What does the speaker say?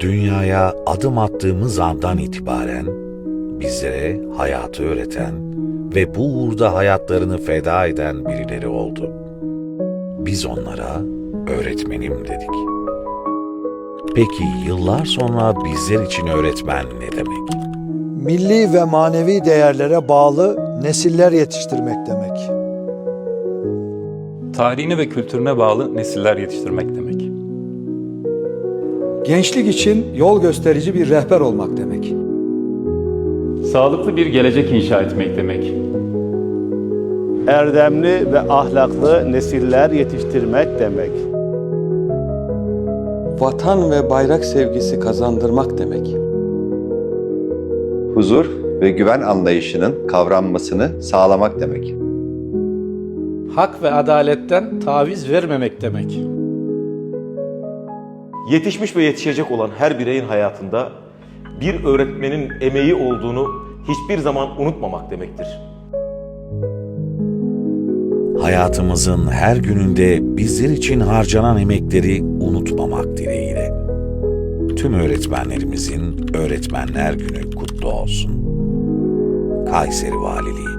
dünyaya adım attığımız andan itibaren bizlere hayatı öğreten ve bu uğurda hayatlarını feda eden birileri oldu. Biz onlara öğretmenim dedik. Peki yıllar sonra bizler için öğretmen ne demek? milli ve manevi değerlere bağlı nesiller yetiştirmek demek. Tarihine ve kültürüne bağlı nesiller yetiştirmek demek. Gençlik için yol gösterici bir rehber olmak demek. Sağlıklı bir gelecek inşa etmek demek. erdemli ve ahlaklı nesiller yetiştirmek demek. vatan ve bayrak sevgisi kazandırmak demek. huzur ve güven anlayışının kavranmasını sağlamak demek. hak ve adaletten taviz vermemek demek. Yetişmiş ve yetişecek olan her bireyin hayatında bir öğretmenin emeği olduğunu hiçbir zaman unutmamak demektir. Hayatımızın her gününde bizler için harcanan emekleri unutmamak dileğiyle. Tüm öğretmenlerimizin Öğretmenler Günü kutlu olsun. Kayseri Valiliği